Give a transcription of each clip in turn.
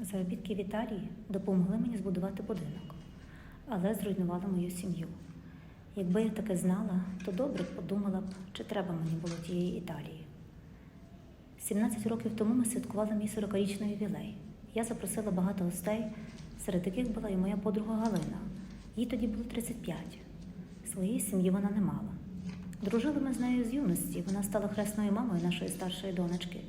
Заробітки в Італії допомогли мені збудувати будинок, але зруйнували мою сім'ю. Якби я таке знала, то добре подумала б, чи треба мені було тієї Італії. 17 років тому ми святкували мій 40-річний ювілей. Я запросила багато гостей, серед яких була і моя подруга Галина. Їй тоді було 35. Своєї сім'ї вона не мала. Дружили ми з нею з юності. Вона стала хресною мамою нашої старшої донечки.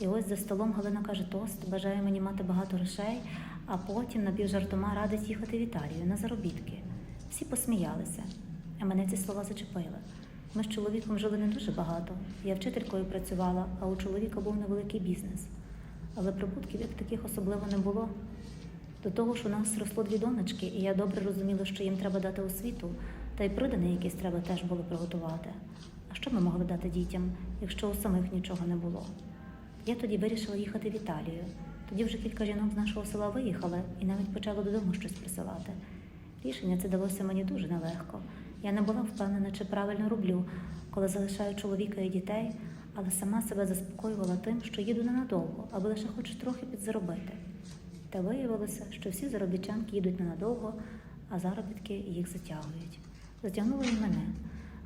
І ось за столом Галина каже: Тост, бажає мені мати багато грошей, а потім напівжартома радить їхати в Італію на заробітки. Всі посміялися, а мене ці слова зачепили. Ми з чоловіком жили не дуже багато. Я вчителькою працювала, а у чоловіка був невеликий бізнес. Але прибутків як таких особливо не було. До того ж, у нас росло дві донечки, і я добре розуміла, що їм треба дати освіту, та й придане якесь треба теж було приготувати. А що ми могли дати дітям, якщо у самих нічого не було? Я тоді вирішила їхати в Італію. Тоді вже кілька жінок з нашого села виїхали і навіть почали додому щось присилати. Рішення це далося мені дуже нелегко. Я не була впевнена, чи правильно роблю, коли залишаю чоловіка і дітей, але сама себе заспокоювала тим, що їду ненадовго, аби лише хоч трохи підзаробити. Та виявилося, що всі заробітчанки їдуть ненадовго, а заробітки їх затягують. Затягнули і мене.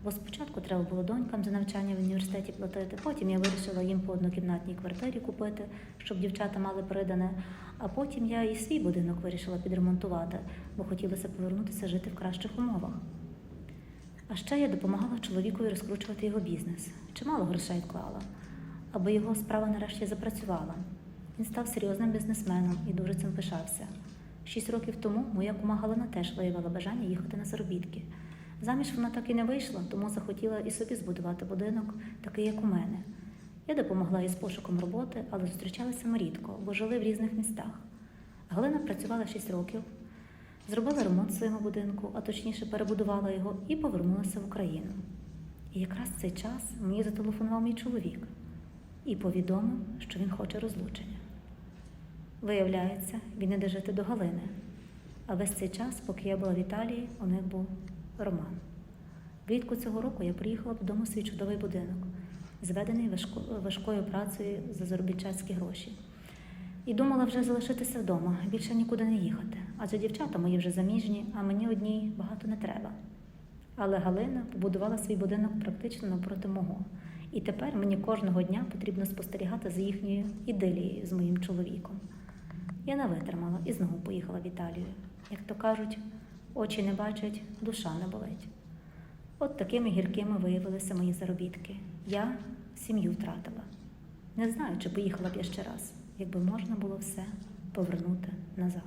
Бо спочатку треба було донькам за навчання в університеті платити, потім я вирішила їм по однокімнатній квартирі купити, щоб дівчата мали придане. А потім я і свій будинок вирішила підремонтувати, бо хотілося повернутися жити в кращих умовах. А ще я допомагала чоловікові розкручувати його бізнес. Чимало грошей вклала, аби його справа нарешті запрацювала. Він став серйозним бізнесменом і дуже цим пишався. Шість років тому моя кума Галина теж виявила бажання їхати на заробітки. Заміж вона так і не вийшла, тому захотіла і собі збудувати будинок, такий, як у мене. Я допомогла їй з пошуком роботи, але зустрічалися ми рідко, бо жили в різних містах. Галина працювала 6 років, зробила ремонт своєму будинку, а точніше перебудувала його і повернулася в Україну. І якраз в цей час мені зателефонував мій чоловік і повідомив, що він хоче розлучення. Виявляється, він іде жити до Галини. А весь цей час, поки я була в Італії, у них був роман. Влітку цього року я приїхала додому в свій чудовий будинок, зведений важко, важкою працею за заробітчацькі гроші. І думала вже залишитися вдома, більше нікуди не їхати. Адже дівчата мої вже заміжні, а мені одній багато не треба. Але Галина побудувала свій будинок практично навпроти мого. І тепер мені кожного дня потрібно спостерігати за їхньою ідилією з моїм чоловіком. Я не витримала і знову поїхала в Італію. Як то кажуть, очі не бачать, душа не болить. От такими гіркими виявилися мої заробітки. Я сім'ю втратила. Не знаю, чи поїхала б я ще раз, якби можна було все повернути назад.